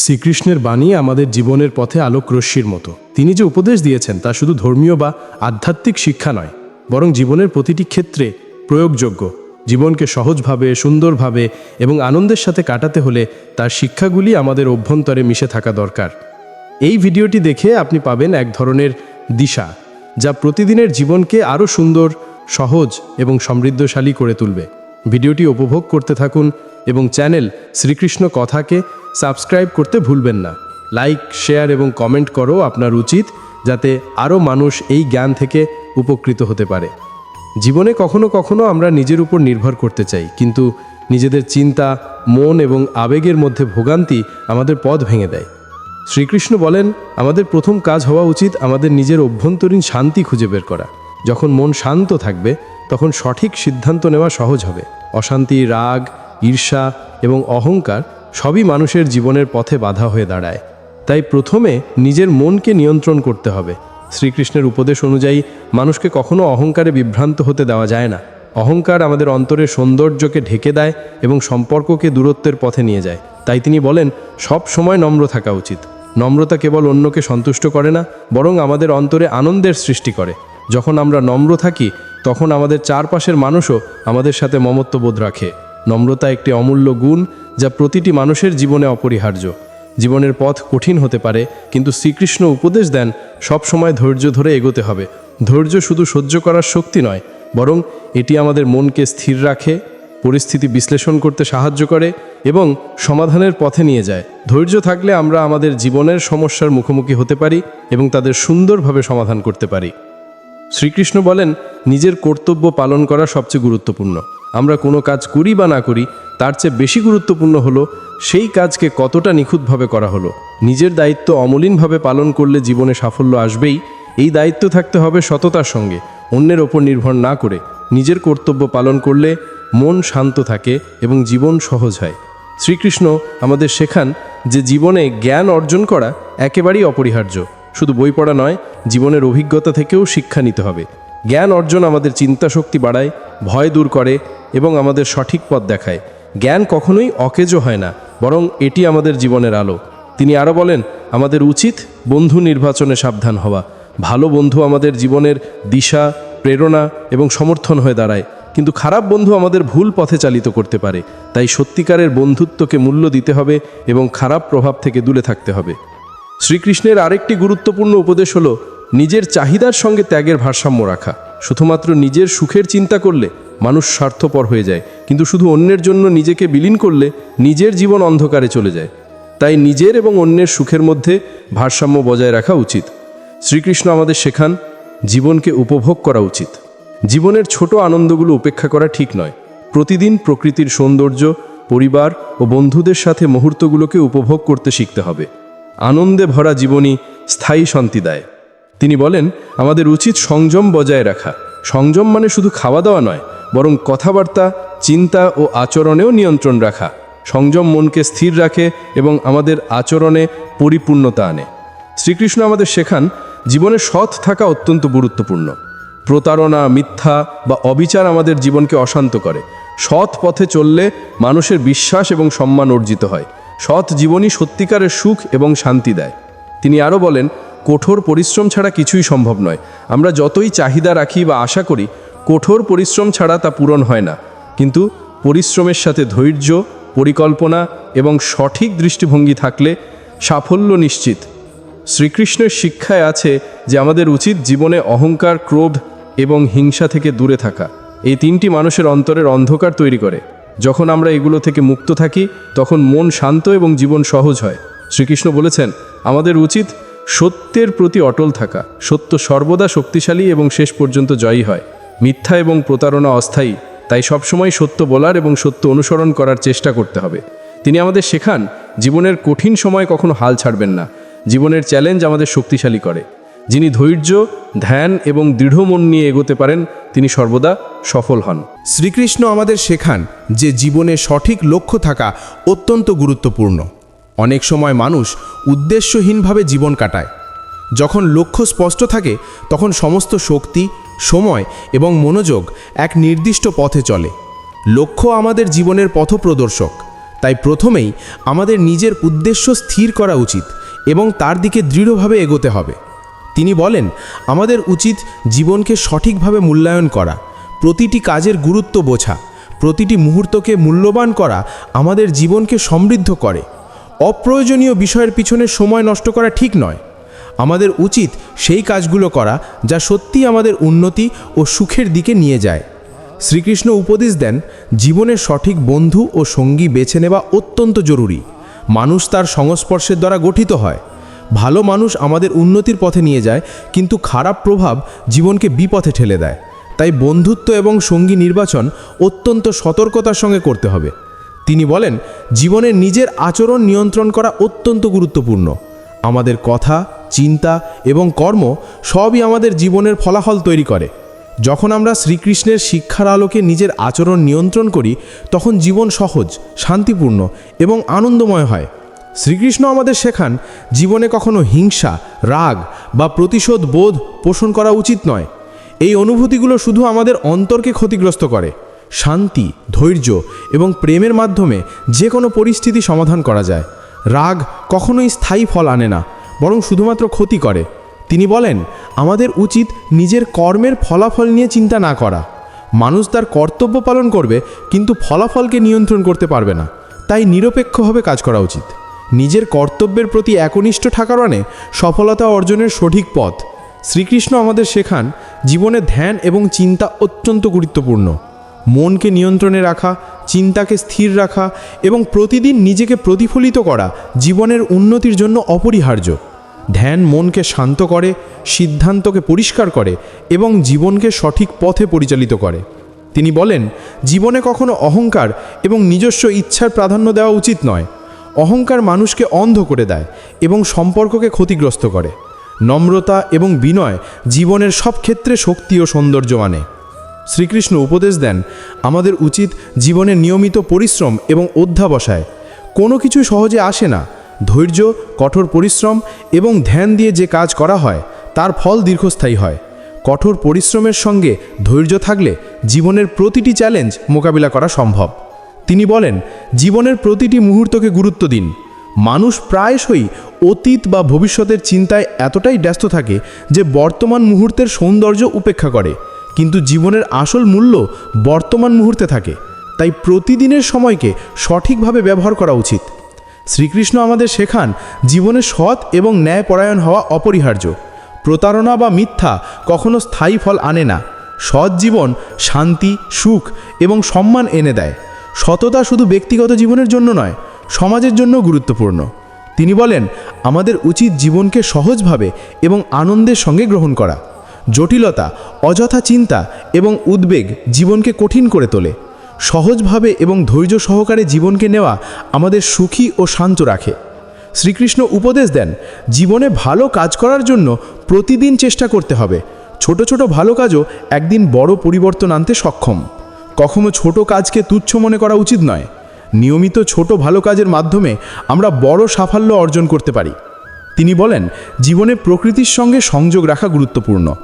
শ্রীকৃষ্ণের বাণী আমাদের জীবনের পথে আলোক রশ্মির মতো। তিনি যে উপদেশ দিয়েছেন তা শুধু ধর্মীয় বা আধ্যাত্মিক শিক্ষা নয়, বরং জীবনের প্রতিটি ক্ষেত্রে প্রয়োগযোগ্য। জীবনকে সহজভাবে, সুন্দরভাবে এবং আনন্দের সাথে কাটাতে হলে তার শিক্ষাগুলি আমাদের অভ্যন্তরে মিশে থাকা দরকার। এই ভিডিওটি দেখে আপনি পাবেন এক ধরনের দিশা, যা প্রতিদিনের জীবনকে আরও সুন্দর, সহজ এবং সমৃদ্ধশালী করে তুলবে। ভিডিওটি উপভোগ করতে থাকুন এবং চ্যানেল শ্রীকৃষ্ণ কথাকে সাবস্ক্রাইব করতে ভুলবেন না। লাইক, শেয়ার এবং কমেন্ট করো আপনার উচিত, যাতে আরও মানুষ এই জ্ঞান থেকে উপকৃত হতে পারে। জীবনে কখনো কখনো আমরা নিজের উপর নির্ভর করতে চাই, কিন্তু নিজেদের চিন্তা, মন এবং আবেগের মধ্যে ভোগান্তি আমাদের পথ ভেঙে দেয়। শ্রীকৃষ্ণ বলেন, আমাদের প্রথম কাজ হওয়া উচিত আমাদের নিজের অভ্যন্তরীণ শান্তি খুঁজে বের করা। যখন মন শান্ত থাকবে, তখন সঠিক সিদ্ধান্ত নেওয়া সহজ হবে। অশান্তি, রাগ ঈর্ষা এবং অহংকার সবই মানুষের জীবনের পথে বাধা হয়ে দাঁড়ায়। তাই প্রথমে নিজের মনকে নিয়ন্ত্রণ করতে হবে। শ্রীকৃষ্ণের উপদেশ অনুযায়ী মানুষকে কখনো অহংকারে বিভ্রান্ত হতে দেওয়া যায় না। অহংকার আমাদের অন্তরের সৌন্দর্যকে ঢেকে দেয় এবং সম্পর্ককে দূরত্বের পথে নিয়ে যায়। তাই তিনি বলেন, সব সময় নম্র থাকা উচিত। নম্রতা কেবল অন্যকে সন্তুষ্ট করে না, বরং আমাদের অন্তরে আনন্দের সৃষ্টি করে। যখন আমরা নম্র থাকি, তখন আমাদের চারপাশের মানুষও আমাদের সাথে মমত্ববোধ রাখে। নম্রতা একটি অমূল্য গুণ যা প্রতিটি মানুষের জীবনে অপরিহার্য। জীবনের পথ কঠিন হতে পারে, কিন্তু শ্রীকৃষ্ণ উপদেশ দেন, সব সময় ধৈর্য ধরে এগোতে হবে। ধৈর্য শুধু সহ্য করার শক্তি নয়, বরং এটি আমাদের মনকে স্থির রাখে, পরিস্থিতি বিশ্লেষণ করতে সাহায্য করে এবং সমাধানের পথে নিয়ে যায়। ধৈর্য থাকলে আমরা আমাদের জীবনের সমস্যার মুখোমুখি হতে পারি এবং তাদের সুন্দরভাবে সমাধান করতে পারি। শ্রীকৃষ্ণ বলেন, নিজের কর্তব্য পালন করা সবচেয়ে গুরুত্বপূর্ণ। আমরা কোনো কাজ করি বা না করি, তার চেয়ে বেশি গুরুত্বপূর্ণ হলো, সেই কাজকে কতটা নিখুঁতভাবে করা হলো। নিজের দায়িত্ব অমলিনভাবে পালন করলে জীবনে সাফল্য আসবেই, এই দায়িত্ব থাকতে হবে সততার সঙ্গে, অন্যের ওপর নির্ভর না করে। নিজের কর্তব্য পালন করলে মন শান্ত থাকে এবং জীবন সহজ হয়। শ্রীকৃষ্ণ আমাদের শেখান যে জীবনে জ্ঞান অর্জন করা একেবারেই অপরিহার্য। শুধু বই পড়া নয়, জীবনের অভিজ্ঞতা থেকেও শিক্ষা নিতে হবে। জ্ঞান অর্জন আমাদের চিন্তা শক্তি বাড়ায়, ভয় দূর করে এবং আমাদের সঠিক পথ দেখায়। জ্ঞান কখনোই অকেজো হয় না, বরং এটি আমাদের জীবনের আলো। তিনি আরও বলেন, আমাদের উচিত বন্ধু নির্বাচনে সাবধান হওয়া। ভালো বন্ধু আমাদের জীবনের দিশা, প্রেরণা এবং সমর্থন হয়ে দাঁড়ায়। কিন্তু খারাপ বন্ধু আমাদের ভুল পথে চালিত করতে পারে। তাই সত্যিকারের বন্ধুত্বকে মূল্য দিতে হবে এবং খারাপ প্রভাব থেকে দূরে থাকতে হবে। শ্রীকৃষ্ণের আরেকটি গুরুত্বপূর্ণ উপদেশ হল নিজের চাহিদার সঙ্গে ত্যাগের ভারসাম্য রাখা। শুধুমাত্র নিজের সুখের চিন্তা করলে মানুষ স্বার্থপর হয়ে যায়, কিন্তু শুধু অন্যের জন্য নিজেকে বিলীন করলে নিজের জীবন অন্ধকারে চলে যায়। তাই নিজের এবং অন্যের সুখের মধ্যে ভারসাম্য বজায় রাখা উচিত। শ্রীকৃষ্ণ আমাদের শেখান, জীবনকে উপভোগ করা উচিত। জীবনের ছোট আনন্দগুলো উপেক্ষা করা ঠিক নয়। প্রতিদিন প্রকৃতির সৌন্দর্য, পরিবার ও বন্ধুদের সাথে মুহূর্তগুলোকে উপভোগ করতে শিখতে হবে। আনন্দে ভরা জীবনই স্থায়ী শান্তি দেয়। তিনি বলেন, আমাদের উচিত সংযম বজায় রাখা। সংযম মানে শুধু খাওয়া দাওয়া নয়, বরং কথাবার্তা, চিন্তা ও আচরণেও নিয়ন্ত্রণ রাখা। সংযম মনকে স্থির রাখে এবং আমাদের আচরণে পরিপূর্ণতা আনে। শ্রীকৃষ্ণ আমাদের শেখান, জীবনে সৎ থাকা অত্যন্ত গুরুত্বপূর্ণ। প্রতারণা, মিথ্যা বা অবিচার আমাদের জীবনকে অশান্ত করে। সৎ পথে চললে মানুষের বিশ্বাস এবং সম্মান অর্জিত হয়। সৎ জীবনই সত্যিকারের সুখ এবং শান্তি দেয়। তিনি আরও বলেন, কঠোর পরিশ্রম ছাড়া কিছুই সম্ভব নয়। আমরা যতই চাহিদা রাখি বা আশা করি, কঠোর পরিশ্রম ছাড়া তা পূরণ হয় না। কিন্তু পরিশ্রমের সাথে ধৈর্য, পরিকল্পনা এবং সঠিক দৃষ্টিভঙ্গি থাকলে সাফল্য নিশ্চিত। শ্রীকৃষ্ণের শিক্ষায় আছে যে আমাদের উচিত জীবনে অহংকার, ক্রোধ এবং হিংসা থেকে দূরে থাকা। এই তিনটি মানুষের অন্তরের অন্ধকার তৈরি করে। যখন আমরা এগুলো থেকে মুক্ত থাকি, তখন মন শান্ত এবং জীবন সহজ হয়। শ্রীকৃষ্ণ বলেছেন, আমাদের উচিত সত্যের প্রতি অটল থাকা। সত্য সর্বদা শক্তিশালী এবং শেষ পর্যন্ত জয়ী হয়। মিথ্যা এবং প্রতারণা অস্থায়ী। তাই সবসময় সত্য বলার এবং সত্য অনুসরণ করার চেষ্টা করতে হবে। তিনি আমাদের শেখান, জীবনের কঠিন সময় কখনো হাল ছাড়বেন না। জীবনের চ্যালেঞ্জ আমাদের শক্তিশালী করে। যিনি ধৈর্য, ধ্যান এবং দৃঢ় মন নিয়ে এগোতে পারেন তিনি সর্বদা সফল হন। শ্রীকৃষ্ণ আমাদের শেখান যে জীবনে সঠিক লক্ষ্য থাকা অত্যন্ত গুরুত্বপূর্ণ। অনেক সময় মানুষ উদ্দেশ্যহীনভাবে জীবন কাটায়। যখন লক্ষ্য স্পষ্ট থাকে, তখন সমস্ত শক্তি, সময় এবং মনোযোগ এক নির্দিষ্ট পথে চলে। লক্ষ্য আমাদের জীবনের পথপ্রদর্শক, তাই প্রথমেই আমাদের নিজের উদ্দেশ্য স্থির করা উচিত এবং তার দিকে দৃঢ়ভাবে এগোতে হবে। তিনি বলেন, আমাদের উচিত জীবনকে সঠিকভাবে মূল্যায়ন করা, প্রতিটি কাজের গুরুত্ব বোঝা, প্রতিটি মুহূর্তকে মূল্যবান করা আমাদের জীবনকে সমৃদ্ধ করে। অপ্রয়োজনীয় বিষয়ের পিছনে সময় নষ্ট করা ঠিক নয়। আমাদের উচিত সেই কাজগুলো করা যা সত্যি আমাদের উন্নতি ও সুখের দিকে নিয়ে যায়। শ্রীকৃষ্ণ উপদেশ দেন জীবনের সঠিক বন্ধু ও সঙ্গী বেছে নেওয়া অত্যন্ত জরুরি। মানুষ তার সংস্পর্শের দ্বারা গঠিত হয়। ভালো মানুষ আমাদের উন্নতির পথে নিয়ে যায়, কিন্তু খারাপ প্রভাব জীবনকে বিপথে ঠেলে দেয়। তাই বন্ধুত্ব এবং সঙ্গী নির্বাচন অত্যন্ত সতর্কতার সঙ্গে করতে হবে। তিনি বলেন জীবনের নিজের আচরণ নিয়ন্ত্রণ করা অত্যন্ত গুরুত্বপূর্ণ। আমাদের কথা, চিন্তা এবং কর্ম সবই আমাদের জীবনের ফলাফল তৈরি করে। যখন আমরা শ্রীকৃষ্ণের শিক্ষার আলোকে নিজের আচরণ নিয়ন্ত্রণ করি, তখন জীবন সহজ, শান্তিপূর্ণ এবং আনন্দময় হয়। শ্রীকৃষ্ণ আমাদের শেখান, জীবনে কখনো হিংসা, রাগ বা প্রতিশোধ বোধ পোষণ করা উচিত নয়। এই অনুভূতিগুলো শুধু আমাদের অন্তরকে ক্ষতিগ্রস্ত করে। শান্তি, ধৈর্য এবং প্রেমের মাধ্যমে যে কোনো পরিস্থিতি সমাধান করা যায়। রাগ কখনোই স্থায়ী ফল আনে না, বরং শুধুমাত্র ক্ষতি করে। তিনি বলেন, আমাদের উচিত নিজের কর্মের ফলাফল নিয়ে চিন্তা না করা। মানুষ তার কর্তব্য পালন করবে, কিন্তু ফলাফলকে নিয়ন্ত্রণ করতে পারবে না। তাই নিরপেক্ষভাবে কাজ করা উচিত। নিজের কর্তব্যের প্রতি একনিষ্ঠ থাকার মানে সফলতা অর্জনের সঠিক পথ। শ্রীকৃষ্ণ আমাদের শেখান, জীবনে ধ্যান এবং চিন্তা অত্যন্ত গুরুত্বপূর্ণ। মনকে নিয়ন্ত্রণে রাখা, চিন্তাকে স্থির রাখা এবং প্রতিদিন নিজেকে প্রতিফলিত করা জীবনের উন্নতির জন্য অপরিহার্য। ধ্যান মনকে শান্ত করে, সিদ্ধান্তকে পরিষ্কার করে এবং জীবনকে সঠিক পথে পরিচালিত করে। তিনি বলেন, জীবনে কখনো অহংকার এবং নিজস্ব ইচ্ছার প্রাধান্য দেওয়া উচিত নয়। অহংকার মানুষকে অন্ধ করে দেয় এবং সম্পর্ককে ক্ষতিগ্রস্ত করে। নম্রতা এবং বিনয় জীবনের সব ক্ষেত্রে শক্তি ও সৌন্দর্য আনে। শ্রীকৃষ্ণ উপদেশ দেন, আমাদের উচিত জীবনে নিয়মিত পরিশ্রম এবং অধ্যাবসায় কোনো কিছু সহজে আসে না। ধৈর্য, কঠোর পরিশ্রম এবং ধ্যান দিয়ে যে কাজ করা হয়, তার ফল দীর্ঘস্থায়ী হয়। কঠোর পরিশ্রমের সঙ্গে ধৈর্য থাকলে জীবনের প্রতিটি চ্যালেঞ্জ মোকাবিলা করা সম্ভব। তিনি বলেন, জীবনের প্রতিটি মুহূর্তকে গুরুত্ব দিন। মানুষ প্রায়শই অতীত বা ভবিষ্যতের চিন্তায় এতটাই ব্যস্ত থাকে যে বর্তমান মুহূর্তের সৌন্দর্য উপেক্ষা করে। কিন্তু জীবনের আসল মূল্য বর্তমান মুহূর্তে থাকে। তাই প্রতিদিনের সময়কে সঠিকভাবে ব্যবহার করা উচিত। শ্রীকৃষ্ণ আমাদের শেখান, জীবনে সৎ এবং ন্যায়পরায়ণ হওয়া অপরিহার্য। প্রতারণা বা মিথ্যা কখনো স্থায়ী ফল আনে না। সৎ জীবন শান্তি, সুখ এবং সম্মান এনে দেয়। সততা শুধু ব্যক্তিগত জীবনের জন্য নয়, সমাজের জন্য গুরুত্বপূর্ণ। তিনি বলেন, আমাদের উচিত জীবনকে সহজভাবে এবং আনন্দের সঙ্গে গ্রহণ করা। জটিলতা, অযথা চিন্তা এবং উদ্বেগ জীবনকে কঠিন করে তোলে। সহজভাবে এবং ধৈর্য সহকারে জীবনকে নেওয়া আমাদের সুখী ও শান্ত রাখে। শ্রীকৃষ্ণ উপদেশ দেন, জীবনে ভালো কাজ করার জন্য প্রতিদিন চেষ্টা করতে হবে। ছোট ছোট ভালো কাজও একদিন বড় পরিবর্তন আনতে সক্ষম। কখনো ছোট কাজকে তুচ্ছ মনে করা উচিত নয়। নিয়মিত ছোট ভালো কাজের মাধ্যমে আমরা বড় সাফল্য অর্জন করতে পারি। তিনি বলেন, জীবনে প্রকৃতির সঙ্গে সংযোগ রাখা গুরুত্বপূর্ণ।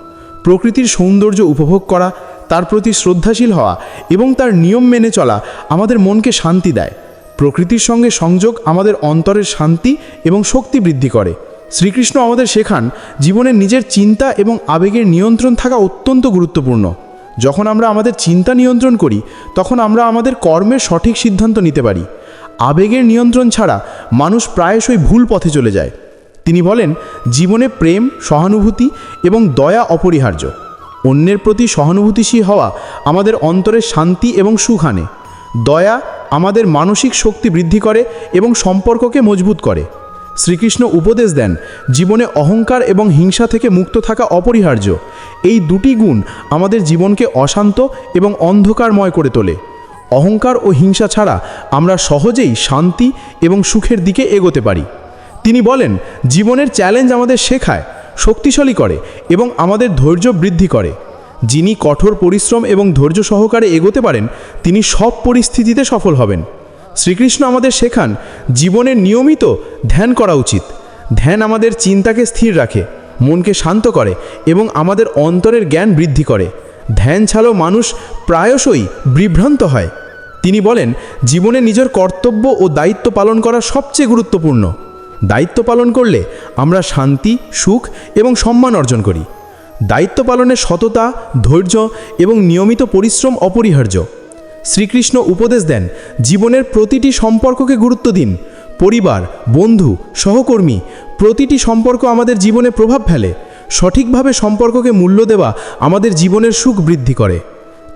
প্রকৃতির সৌন্দর্য উপভোগ করা, তার প্রতি শ্রদ্ধাশীল হওয়া এবং তার নিয়ম মেনে চলা আমাদের মনকে শান্তি দেয়। প্রকৃতির সঙ্গে সংযোগ আমাদের অন্তরের শান্তি এবং শক্তি বৃদ্ধি করে। শ্রীকৃষ্ণ আমাদের শেখান, জীবনে নিজের চিন্তা এবং আবেগের নিয়ন্ত্রণ থাকা অত্যন্ত গুরুত্বপূর্ণ। যখন আমরা আমাদের চিন্তা নিয়ন্ত্রণ করি, তখন আমরা আমাদের কর্মের সঠিক সিদ্ধান্ত নিতে পারি। আবেগের নিয়ন্ত্রণ ছাড়া মানুষ প্রায়শই ভুল পথে চলে যায়। তিনি বলেন, জীবনে প্রেম, সহানুভূতি এবং দয়া অপরিহার্য। অন্যের প্রতি সহানুভূতিশীল হওয়া আমাদের অন্তরের শান্তি এবং সুখ আনে। দয়া আমাদের মানসিক শক্তি বৃদ্ধি করে এবং সম্পর্ককে মজবুত করে। শ্রীকৃষ্ণ উপদেশ দেন, জীবনে অহংকার এবং হিংসা থেকে মুক্ত থাকা অপরিহার্য। এই দুটি গুণ আমাদের জীবনকে অশান্ত এবং অন্ধকারময় করে তোলে। অহংকার ও হিংসা ছাড়া আমরা সহজেই শান্তি এবং সুখের দিকে এগোতে পারি। তিনি বলেন, জীবনের চ্যালেঞ্জ আমাদের শেখায়, শক্তিশালী করে এবং আমাদের ধৈর্য বৃদ্ধি করে। যিনি কঠোর পরিশ্রম এবং ধৈর্য সহকারে এগোতে পারেন, তিনি সব পরিস্থিতিতে সফল হবেন। শ্রীকৃষ্ণ আমাদের শেখান, জীবনের নিয়মিত ধ্যান করা উচিত। ধ্যান আমাদের চিন্তাকে স্থির রাখে, মনকে শান্ত করে এবং আমাদের অন্তরের জ্ঞান বৃদ্ধি করে। ধ্যান ছাড়াও মানুষ প্রায়শই বিভ্রান্ত হয়। তিনি বলেন, জীবনে নিজের কর্তব্য ও দায়িত্ব পালন করা সবচেয়ে গুরুত্বপূর্ণ। দায়িত্ব পালন করলে আমরা শান্তি, সুখ এবং সম্মান অর্জন করি। দায়িত্ব পালনে সততা, ধৈর্য এবং নিয়মিত পরিশ্রম অপরিহার্য। শ্রীকৃষ্ণ উপদেশ দেন, জীবনের প্রতিটি সম্পর্ককে গুরুত্ব দিন। পরিবার, বন্ধু, সহকর্মী, প্রতিটি সম্পর্ক আমাদের জীবনে প্রভাব ফেলে। সঠিকভাবে সম্পর্ককে মূল্য দেওয়া আমাদের জীবনের সুখ বৃদ্ধি করে।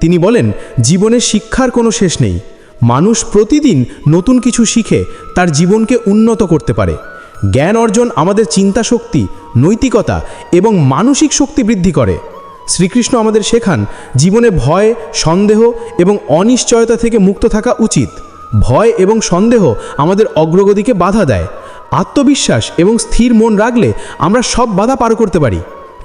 তিনি বলেন, জীবনে শিক্ষার কোনো শেষ নেই। মানুষ প্রতিদিন নতুন কিছু শিখে, তার জীবনকে উন্নত করতে পারে। জ্ঞান অর্জন আমাদের চিন্তা শক্তি নৈতিকতা এবং মানসিক শক্তি বৃদ্ধি করে। শ্রীকৃষ্ণ আমাদের শেখান, জীবনে ভয়, সন্দেহ এবং অনিশ্চয়তা থেকে মুক্ত থাকা উচিত। ভয় এবং সন্দেহ আমাদের অগ্রগতিকে বাধা দেয়। আত্মবিশ্বাস এবং স্থির মন রাখলে আমরা সব বাধা পার করতে পারি।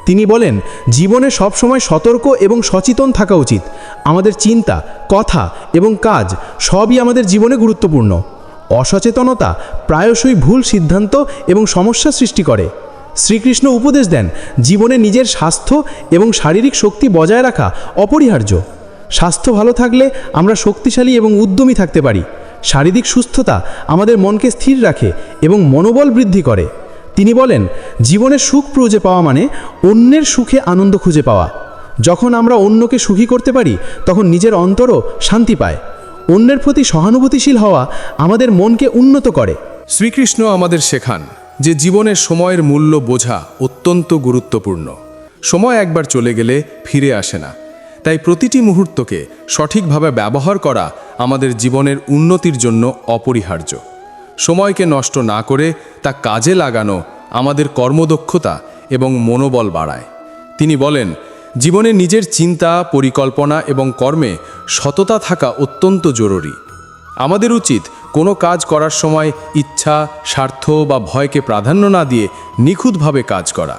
তিনি বলেন, জীবনে সবসময় সতর্ক এবং সচেতন থাকা উচিত। আমাদের চিন্তা, কথা এবং কাজ সবই আমাদের জীবনে গুরুত্বপূর্ণ। অসচেতনতা প্রায়শই ভুল সিদ্ধান্ত এবং সমস্যা সৃষ্টি করে। শ্রীকৃষ্ণ উপদেশ দেন, জীবনে নিজের স্বাস্থ্য এবং শারীরিক শক্তি বজায় রাখা অপরিহার্য। স্বাস্থ্য ভালো থাকলে আমরা শক্তিশালী এবং উদ্যমী থাকতে পারি। শারীরিক সুস্থতা আমাদের মনকে স্থির রাখে এবং মনোবল বৃদ্ধি করে। তিনি বলেন, জীবনে সুখ খুঁজে পাওয়া মানে অন্যের সুখে আনন্দ খুঁজে পাওয়া। যখন আমরা অন্যকে সুখী করতে পারি, তখন নিজের অন্তরও শান্তি পায়। অন্যের প্রতি সহানুভূতিশীল হওয়া আমাদের মনকে উন্নত করে। শ্রীকৃষ্ণ আমাদের শেখান যে জীবনের সময়ের মূল্য বোঝা অত্যন্ত গুরুত্বপূর্ণ। সময় একবার চলে গেলে ফিরে আসে না। তাই প্রতিটি মুহূর্তকে সঠিকভাবে ব্যবহার করা আমাদের জীবনের উন্নতির জন্য অপরিহার্য। সময়কে নষ্ট না করে তা কাজে লাগানো আমাদের কর্মদক্ষতা এবং মনোবল বাড়ায়। তিনি বলেন, জীবনে নিজের চিন্তা, পরিকল্পনা এবং কর্মে সততা থাকা অত্যন্ত জরুরি। আমাদের উচিত কোনো কাজ করার সময় ইচ্ছা, স্বার্থ বা ভয়কে প্রাধান্য না দিয়ে নিখুঁতভাবে কাজ করা।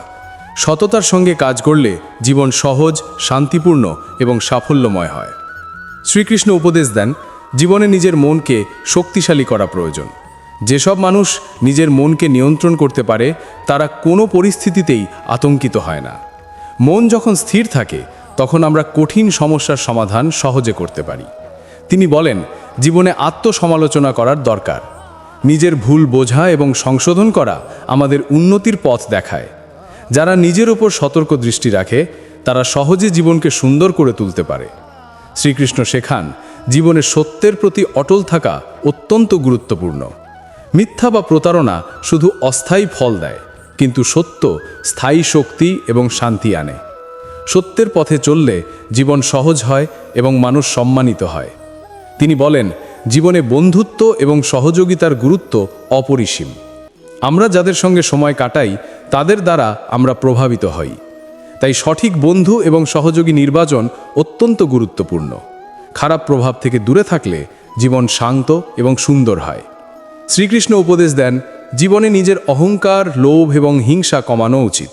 সততার সঙ্গে কাজ করলে জীবন সহজ, শান্তিপূর্ণ এবং সাফল্যময় হয়। শ্রীকৃষ্ণ উপদেশ দেন, জীবনে নিজের মনকে শক্তিশালী করা প্রয়োজন। যেসব মানুষ নিজের মনকে নিয়ন্ত্রণ করতে পারে, তারা কোনো পরিস্থিতিতেই আতঙ্কিত হয় না। মন যখন স্থির থাকে, তখন আমরা কঠিন সমস্যার সমাধান সহজে করতে পারি। তিনি বলেন, জীবনে আত্মসমালোচনা করার দরকার। নিজের ভুল বোঝা এবং সংশোধন করা আমাদের উন্নতির পথ দেখায়। যারা নিজের উপর সতর্ক দৃষ্টি রাখে, তারা সহজে জীবনকে সুন্দর করে তুলতে পারে। শ্রীকৃষ্ণ শেখান, জীবনে সত্যের প্রতি অটল থাকা অত্যন্ত গুরুত্বপূর্ণ। মিথ্যা বা প্রতারণা শুধু অস্থায়ী ফল দেয়, কিন্তু সত্য স্থায়ী শক্তি এবং শান্তি আনে। সত্যের পথে চললে জীবন সহজ হয় এবং মানুষ সম্মানিত হয়। তিনি বলেন, জীবনে বন্ধুত্ব এবং সহযোগিতার গুরুত্ব অপরিসীম। আমরা যাদের সঙ্গে সময় কাটাই, তাদের দ্বারা আমরা প্রভাবিত হই। তাই সঠিক বন্ধু এবং সহযোগী নির্বাচন অত্যন্ত গুরুত্বপূর্ণ। খারাপ প্রভাব থেকে দূরে থাকলে জীবন শান্ত এবং সুন্দর হয়। শ্রীকৃষ্ণ উপদেশ দেন, জীবনে নিজের অহংকার, লোভ এবং হিংসা কমানো উচিত।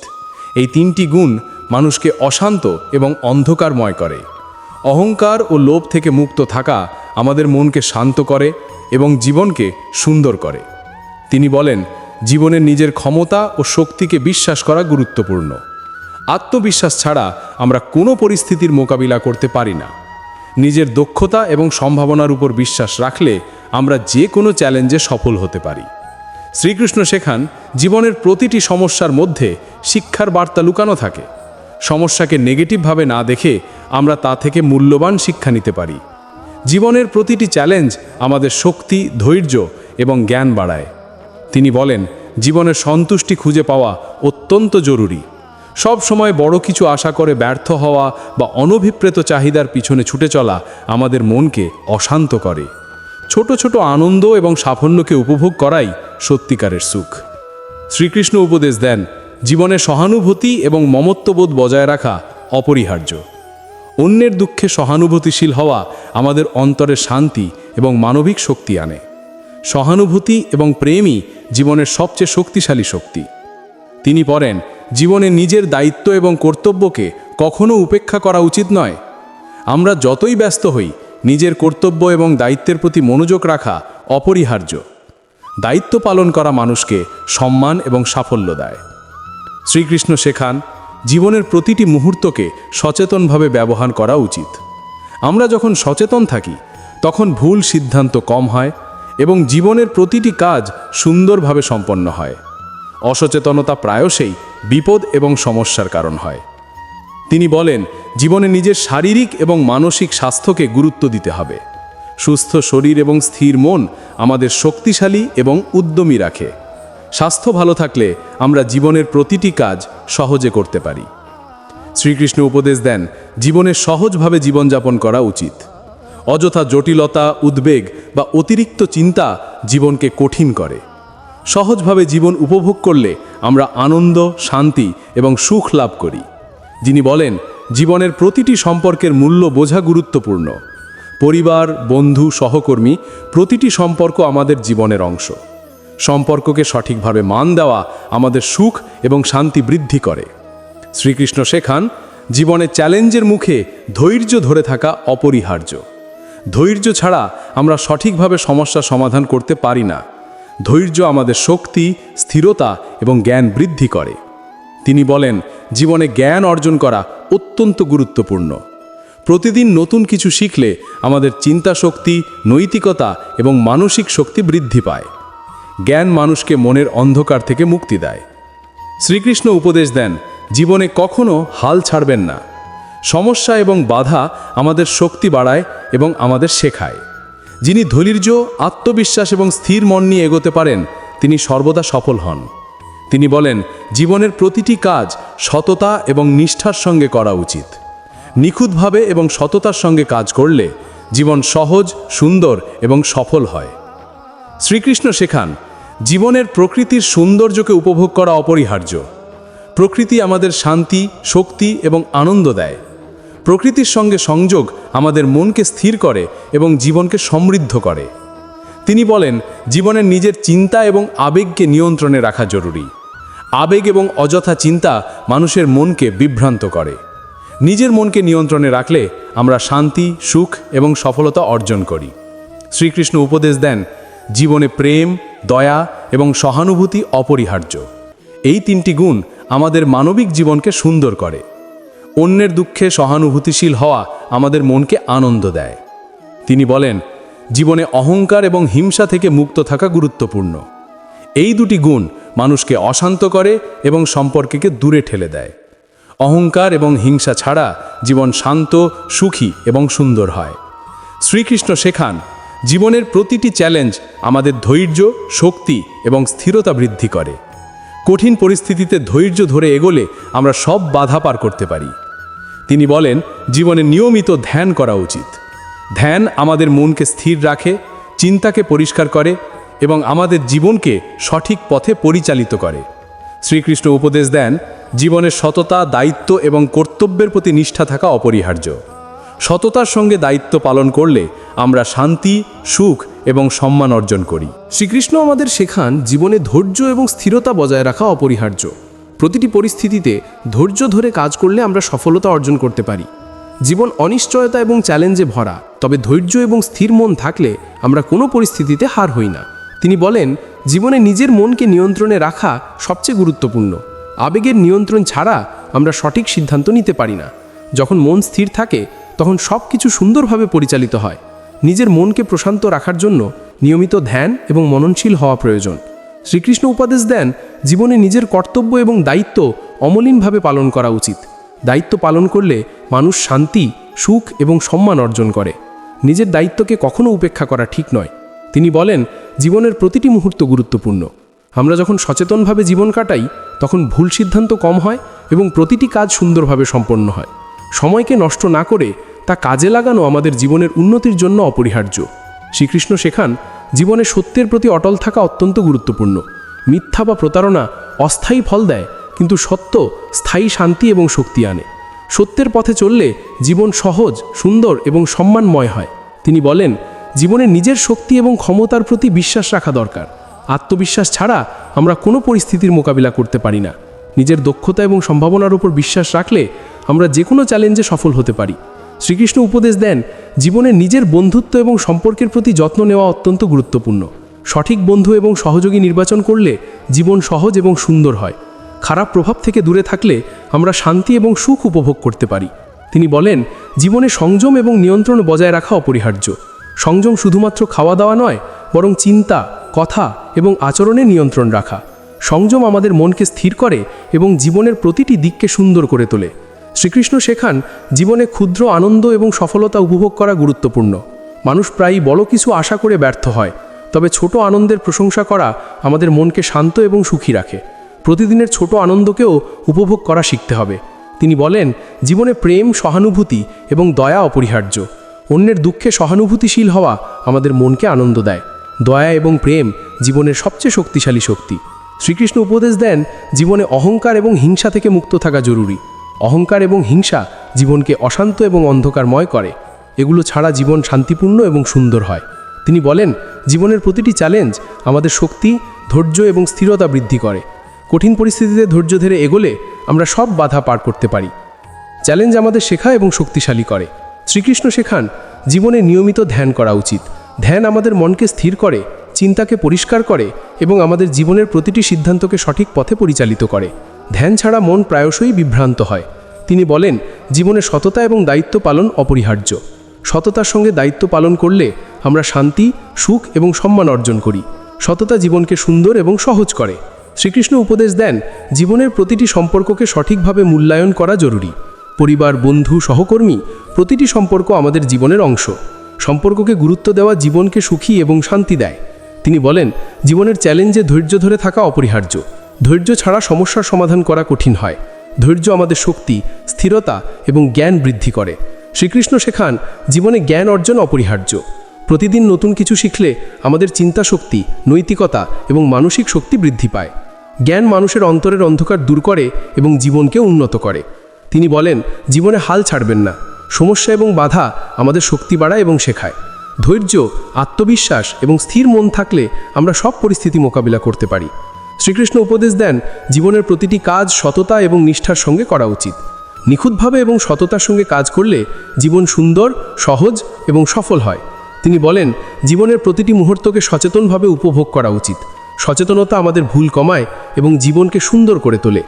এই তিনটি গুণ মানুষকে অশান্ত এবং অন্ধকারময় করে। অহংকার ও লোভ থেকে মুক্ত থাকা আমাদের মনকে শান্ত করে এবং জীবনকে সুন্দর করে। তিনি বলেন জীবনের নিজের ক্ষমতা ও শক্তিকে বিশ্বাস করা গুরুত্বপূর্ণ। আত্মবিশ্বাস ছাড়া আমরা কোনো পরিস্থিতির মোকাবিলা করতে পারি না। নিজের দক্ষতা এবং সম্ভাবনার উপর বিশ্বাস রাখলে আমরা যে কোনো চ্যালেঞ্জে সফল হতে পারি। শ্রীকৃষ্ণ শেখান, জীবনের প্রতিটি সমস্যার মধ্যে শিক্ষার বার্তা লুকানো থাকে। সমস্যাকে নেগেটিভভাবে না দেখে আমরা তা থেকে মূল্যবান শিক্ষা নিতে পারি। জীবনের প্রতিটি চ্যালেঞ্জ আমাদের শক্তি, ধৈর্য এবং জ্ঞান বাড়ায়। তিনি বলেন, জীবনের সন্তুষ্টি খুঁজে পাওয়া অত্যন্ত জরুরি। সব সময় বড় কিছু আশা করে ব্যর্থ হওয়া বা অনভিপ্রেত চাহিদার পিছনে ছুটে চলা আমাদের মনকে অশান্ত করে। ছোট ছোট আনন্দ এবং সাফল্যকে উপভোগ করাই সত্যিকারের সুখ। শ্রীকৃষ্ণ উপদেশ দেন জীবনে সহানুভূতি এবং মমত্ববোধ বজায় রাখা অপরিহার্য। অন্যের দুঃখে সহানুভূতিশীল হওয়া আমাদের অন্তরে শান্তি এবং মানবিক শক্তি আনে। সহানুভূতি এবং প্রেমই জীবনের সবচেয়ে শক্তিশালী শক্তি। তিনি পড়েন জীবনে নিজের দায়িত্ব এবং কর্তব্যকে কখনো উপেক্ষা করা উচিত নয়। আমরা যতই ব্যস্ত হই, নিজের কর্তব্য এবং দায়িত্বের প্রতি মনোযোগ রাখা অপরিহার্য। দায়িত্ব পালন করা মানুষকে সম্মান এবং সাফল্য দেয়। শ্রীকৃষ্ণ শেখান, জীবনের প্রতিটি মুহূর্তকে সচেতনভাবে ব্যবহার করা উচিত। আমরা যখন সচেতন থাকি, তখন ভুল সিদ্ধান্ত কম হয় এবং জীবনের প্রতিটি কাজ সুন্দরভাবে সম্পন্ন হয়। অসচেতনতা প্রায়শই বিপদ এবং সমস্যার কারণ হয়। তিনি বলেন, জীবনে নিজের শারীরিক এবং মানসিক স্বাস্থ্যকে গুরুত্ব দিতে হবে। সুস্থ শরীর এবং স্থির মন আমাদের শক্তিশালী এবং উদ্যমী রাখে। স্বাস্থ্য ভালো থাকলে আমরা জীবনের প্রতিটি কাজ সহজে করতে পারি। শ্রীকৃষ্ণ উপদেশ দেন, জীবনে সহজভাবে জীবনযাপন করা উচিত। অযথা জটিলতা, উদ্বেগ বা অতিরিক্ত চিন্তা জীবনকে কঠিন করে। সহজভাবে জীবন উপভোগ করলে আমরা আনন্দ, শান্তি এবং সুখ লাভ করি। যিনি বলেন, জীবনের প্রতিটি সম্পর্কের মূল্য বোঝা গুরুত্বপূর্ণ। পরিবার, বন্ধু, সহকর্মী প্রতিটি সম্পর্ক আমাদের জীবনের অংশ। সম্পর্ককে সঠিকভাবে মান দেওয়া আমাদের সুখ এবং শান্তি বৃদ্ধি করে। শ্রীকৃষ্ণ শেখান, জীবনে চ্যালেঞ্জের মুখে ধৈর্য ধরে থাকা অপরিহার্য। ধৈর্য ছাড়া আমরা সঠিকভাবে সমস্যা সমাধান করতে পারি না। ধৈর্য আমাদের শক্তি, স্থিরতা এবং জ্ঞান বৃদ্ধি করে। তিনি বলেন, জীবনে জ্ঞান অর্জন করা অত্যন্ত গুরুত্বপূর্ণ। প্রতিদিন নতুন কিছু শিখলে আমাদের চিন্তা শক্তি নৈতিকতা এবং মানসিক শক্তি বৃদ্ধি পায়। জ্ঞান মানুষকে মনের অন্ধকার থেকে মুক্তি দেয়। শ্রীকৃষ্ণ উপদেশ দেন, জীবনে কখনো হাল ছাড়বেন না। সমস্যা এবং বাধা আমাদের শক্তি বাড়ায় এবং আমাদের শেখায়। যিনি ধৈর্য, আত্মবিশ্বাস এবং স্থির মন নিয়ে এগোতে পারেন, তিনি সর্বদা সফল হন। তিনি বলেন, জীবনের প্রতিটি কাজ সততা এবং নিষ্ঠার সঙ্গে করা উচিত। নিখুঁতভাবে এবং সততার সঙ্গে কাজ করলে জীবন সহজ, সুন্দর এবং সফল হয়। শ্রীকৃষ্ণ শেখান জীবনের প্রকৃতির সৌন্দর্যকে উপভোগ করা অপরিহার্য। প্রকৃতি আমাদের শান্তি, শক্তি এবং আনন্দ দেয়। প্রকৃতির সঙ্গে সংযোগ আমাদের মনকে স্থির করে এবং জীবনকে সমৃদ্ধ করে। তিনি বলেন, জীবনের নিজের চিন্তা এবং আবেগকে নিয়ন্ত্রণে রাখা জরুরি। আবেগ এবং অযথা চিন্তা মানুষের মনকে বিভ্রান্ত করে। নিজের মনকে নিয়ন্ত্রণে রাখলে আমরা শান্তি, সুখ এবং সফলতা অর্জন করি। শ্রীকৃষ্ণ উপদেশ দেন জীবনে প্রেম, দয়া এবং সহানুভূতি অপরিহার্য। এই তিনটি গুণ আমাদের মানবিক জীবনকে সুন্দর করে। অন্যের দুঃখে সহানুভূতিশীল হওয়া আমাদের মনকে আনন্দ দেয়। তিনি বলেন, জীবনে অহংকার এবং হিংসা থেকে মুক্ত থাকা গুরুত্বপূর্ণ। এই দুটি গুণ মানুষকে অশান্ত করে এবং সম্পর্ককে দূরে ঠেলে দেয়। অহংকার এবং হিংসা ছাড়া জীবন শান্ত, সুখী এবং সুন্দর হয়। শ্রীকৃষ্ণ শেখান জীবনের প্রতিটি চ্যালেঞ্জ আমাদের ধৈর্য, শক্তি এবং স্থিরতা বৃদ্ধি করে। কঠিন পরিস্থিতিতে ধৈর্য ধরে এগোলে আমরা সব বাধা পার করতে পারি। তিনি বলেন, জীবনে নিয়মিত ধ্যান করা উচিত। ধ্যান আমাদের মনকে স্থির রাখে, চিন্তাকে পরিষ্কার করে এবং আমাদের জীবনকে সঠিক পথে পরিচালিত করে। শ্রীকৃষ্ণ উপদেশ দেন জীবনের সততা, দায়িত্ব এবং কর্তব্যের প্রতি নিষ্ঠা থাকা অপরিহার্য। সততার সঙ্গে দায়িত্ব পালন করলে আমরা শান্তি, সুখ এবং সম্মান অর্জন করি। শ্রীকৃষ্ণ আমাদের শেখান জীবনে ধৈর্য এবং স্থিরতা বজায় রাখা অপরিহার্য। প্রতিটি পরিস্থিতিতে ধৈর্য ধরে কাজ করলে আমরা সফলতা অর্জন করতে পারি। জীবন অনিশ্চয়তা এবং চ্যালেঞ্জে ভরা, তবে ধৈর্য এবং স্থির মন থাকলে আমরা কোনো পরিস্থিতিতে হার হই না। তিনি বলেন, জীবনে নিজের মনকে নিয়ন্ত্রণে রাখা সবচেয়ে গুরুত্বপূর্ণ। আবেগের নিয়ন্ত্রণ ছাড়া আমরা সঠিক সিদ্ধান্ত নিতে পারি না। যখন মন স্থির থাকে, তখন সব কিছু সুন্দরভাবে পরিচালিত হয়। নিজের মনকে প্রশান্ত রাখার জন্য নিয়মিত ধ্যান এবং মননশীল হওয়া প্রয়োজন। শ্রীকৃষ্ণ উপদেশ দেন, জীবনে নিজের কর্তব্য এবং দায়িত্ব অমলিনভাবে পালন করা উচিত। দায়িত্ব পালন করলে মানুষ শান্তি, সুখ এবং সম্মান অর্জন করে। নিজের দায়িত্বকে কখনো উপেক্ষা করা ঠিক নয়। তিনি বলেন, জীবনের প্রতিটি মুহূর্ত গুরুত্বপূর্ণ। আমরা যখন সচেতনভাবে জীবন কাটাই, তখন ভুল সিদ্ধান্ত কম হয় এবং প্রতিটি কাজ সুন্দরভাবে সম্পন্ন হয়। সময়কে নষ্ট না করে তা কাজে লাগানো আমাদের জীবনের উন্নতির জন্য অপরিহার্য। শ্রীকৃষ্ণ শেখান জীবনে সত্যের প্রতি অটল থাকা অত্যন্ত গুরুত্বপূর্ণ। মিথ্যা বা প্রতারণা অস্থায়ী ফল দেয়, কিন্তু সত্য স্থায়ী শান্তি এবং শক্তি আনে। সত্যের পথে চললে জীবন সহজ, সুন্দর এবং সম্মানময় হয়। তিনি বলেন, জীবনে নিজের শক্তি এবং ক্ষমতার প্রতি বিশ্বাস রাখা দরকার। আত্মবিশ্বাস ছাড়া আমরা কোনো পরিস্থিতির মোকাবিলা করতে পারি না। নিজের দক্ষতা এবং সম্ভাবনার উপর বিশ্বাস রাখলে আমরা যে কোনো চ্যালেঞ্জে সফল হতে পারি। শ্রীকৃষ্ণ উপদেশ দেন, জীবনে নিজের বন্ধুত্ব এবং সম্পর্কের প্রতি যত্ন নেওয়া অত্যন্ত গুরুত্বপূর্ণ। সঠিক বন্ধু এবং সহযোগী নির্বাচন করলে জীবন সহজ এবং সুন্দর হয়। খারাপ প্রভাব থেকে দূরে থাকলে আমরা শান্তি এবং সুখ উপভোগ করতে পারি। তিনি বলেন, জীবনে সংযম এবং নিয়ন্ত্রণ বজায় রাখা অপরিহার্য। সংযম শুধুমাত্র খাওয়া দাওয়া নয়, বরং চিন্তা, কথা এবং আচরণে নিয়ন্ত্রণ রাখা। সংযম আমাদের মনকে স্থির করে এবং জীবনের প্রতিটি দিককে সুন্দর করে তোলে। শ্রীকৃষ্ণ শেখান, জীবনে ক্ষুদ্র আনন্দ এবং সফলতা উপভোগ করা গুরুত্বপূর্ণ। মানুষ প্রায়ই বড় কিছু আশা করে ব্যর্থ হয়, তবে ছোট আনন্দের প্রশংসা করা আমাদের মনকে শান্ত এবং সুখী রাখে। প্রতিদিনের ছোট আনন্দকেও উপভোগ করা শিখতে হবে। তিনি বলেন, জীবনে প্রেম সহানুভূতি এবং দয়া অপরিহার্য। অন্যের দুঃখে সহানুভূতিশীল হওয়া আমাদের মনকে আনন্দ দেয়। দয়া এবং প্রেম জীবনের সবচেয়ে শক্তিশালী শক্তি। শ্রীকৃষ্ণ উপদেশ দেন, জীবনে অহংকার এবং হিংসা থেকে মুক্ত থাকা জরুরি। অহংকার এবং হিংসা জীবনকে অশান্ত এবং অন্ধকারময় করে। এগুলো ছাড়া জীবন শান্তিপূর্ণ এবং সুন্দর হয়। তিনি বলেন, জীবনের প্রতিটি চ্যালেঞ্জ আমাদের শক্তি, ধৈর্য এবং স্থিরতা বৃদ্ধি করে। কঠিন পরিস্থিতিতে ধৈর্য ধরে এগোলে আমরা সব বাধা পার করতে পারি। চ্যালেঞ্জ আমাদের শেখা এবং শক্তিশালী করে। শ্রীকৃষ্ণ শেখান, জীবনে নিয়মিত ধ্যান করা উচিত। ধ্যান আমাদের মনকে স্থির করে, চিন্তাকে পরিষ্কার করে এবং আমাদের জীবনের প্রতিটি সিদ্ধান্তকে সঠিক পথে পরিচালিত করে। ধ্যান ছাড়া মন প্রায়শই বিভ্রান্ত হয়। তিনি বলেন, জীবনে সততা এবং দায়িত্ব পালন অপরিহার্য। সততার সঙ্গে দায়িত্ব পালন করলে আমরা শান্তি, সুখ এবং সম্মান অর্জন করি। সততা জীবনকে সুন্দর এবং সহজ করে। শ্রীকৃষ্ণ উপদেশ দেন, জীবনের প্রতিটি সম্পর্ককে সঠিকভাবে মূল্যায়ন করা জরুরি। পরিবার, বন্ধু, সহকর্মী, প্রতিটি সম্পর্ক আমাদের জীবনের অংশ। সম্পর্ককে গুরুত্ব দেওয়া জীবনকে সুখী এবং শান্তি দেয়। তিনি বলেন, জীবনের চ্যালেঞ্জে ধৈর্য ধরে থাকা অপরিহার্য। ধৈর্য ছাড়া সমস্যার সমাধান করা কঠিন হয়। ধৈর্য আমাদের শক্তি, স্থিরতা এবং জ্ঞান বৃদ্ধি করে। শ্রীকৃষ্ণ শেখান, জীবনে জ্ঞান অর্জন অপরিহার্য। প্রতিদিন নতুন কিছু শিখলে আমাদের চিন্তা শক্তি নৈতিকতা এবং মানসিক শক্তি বৃদ্ধি পায়। জ্ঞান মানুষের অন্তরের অন্ধকার দূর করে এবং জীবনকে উন্নত করে। তিনি বলেন, জীবনে হাল ছাড়বেন না। সমস্যা এবং বাধা আমাদের শক্তি বাড়ায় এবং শেখায়। ধৈর্য, আত্মবিশ্বাস এবং স্থির মন থাকলে আমরা সব পরিস্থিতি মোকাবিলা করতে পারি। শ্রীকৃষ্ণ উপদেশ দেন, জীবনের প্রতিটি কাজ সততা এবং নিষ্ঠার সঙ্গে করা উচিত। নিখুঁতভাবে এবং সততার সঙ্গে কাজ করলে জীবন সুন্দর, সহজ এবং সফল হয়। তিনি বলেন, জীবনের প্রতিটি মুহূর্তকে সচেতনভাবে উপভোগ করা উচিত। সচেতনতা আমাদের ভুল কমায় এবং জীবনকে সুন্দর করে তোলে।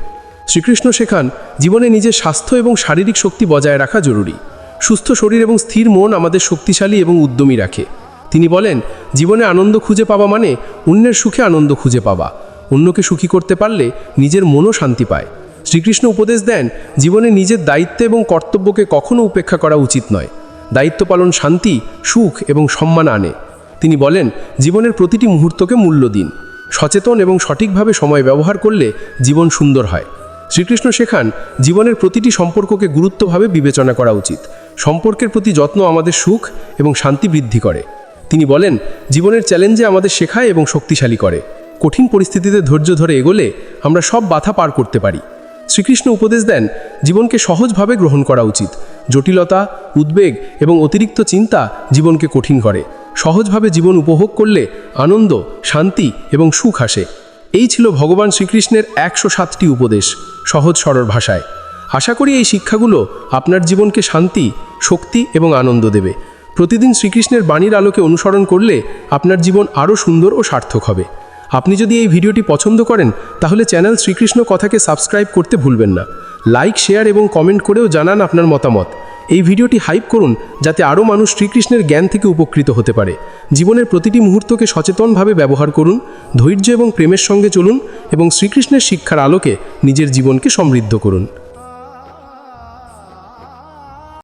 শ্রীকৃষ্ণ শেখান, জীবনে নিজের স্বাস্থ্য এবং শারীরিক শক্তি বজায় রাখা জরুরি। সুস্থ শরীর এবং স্থির মন আমাদের শক্তিশালী এবং উদ্যমী রাখে। তিনি বলেন, জীবনে আনন্দ খুঁজে পাওয়া মানে অন্যের সুখে আনন্দ খুঁজে পাওয়া। অন্যকে সুখী করতে পারলে নিজের মনও শান্তি পায়। শ্রীকৃষ্ণ উপদেশ দেন, জীবনে নিজের দায়িত্ব এবং কর্তব্যকে কখনো উপেক্ষা করা উচিত নয়। দায়িত্ব পালন শান্তি, সুখ এবং সম্মান আনে। তিনি বলেন, জীবনের প্রতিটি মুহূর্তকে মূল্য দিন। সচেতন এবং সঠিকভাবে সময় ব্যবহার করলে জীবন সুন্দর হয়। শ্রীকৃষ্ণ শেখান, জীবনের প্রতিটি সম্পর্ককে গুরুত্বভাবে বিবেচনা করা উচিত। সম্পর্কের প্রতি যত্ন আমাদের সুখ এবং শান্তি বৃদ্ধি করে। তিনি বলেন, জীবনের চ্যালেঞ্জে আমাদের শেখায় এবং শক্তিশালী করে। কঠিন পরিস্থিতিতে ধৈর্য ধরে এগোলে আমরা সব বাধা পার করতে পারি। শ্রীকৃষ্ণ উপদেশ দেন, জীবনকে সহজভাবে গ্রহণ করা উচিত। জটিলতা, উদ্বেগ এবং অতিরিক্ত চিন্তা জীবনকে কঠিন করে। সহজভাবে জীবন উপভোগ করলে আনন্দ, শান্তি এবং সুখ আসে। এই ছিল ভগবান শ্রীকৃষ্ণের একশো সাতটি উপদেশ, সহজ সরল ভাষায়। আশা করি এই শিক্ষাগুলো আপনার জীবনকে শান্তি, শক্তি এবং আনন্দ দেবে। প্রতিদিন শ্রীকৃষ্ণের বাণীর আলোকে অনুসরণ করলে আপনার জীবন আরও সুন্দর ও সার্থক হবে। আপনি যদি এই ভিডিওটি পছন্দ করেন, তাহলে চ্যানেল শ্রীকৃষ্ণ কথাকে সাবস্ক্রাইব করতে ভুলবেন না। লাইক, শেয়ার এবং কমেন্ট করেও জানান আপনার মতামত। এই ভিডিওটি হাইপ করুন, যাতে আরও মানুষ শ্রীকৃষ্ণের জ্ঞান থেকে উপকৃত হতে পারে। জীবনের প্রতিটি মুহূর্তকে সচেতনভাবে ব্যবহার করুন, ধৈর্য এবং প্রেমের সঙ্গে চলুন এবং শ্রীকৃষ্ণের শিক্ষার আলোকে নিজের জীবনকে সমৃদ্ধ করুন।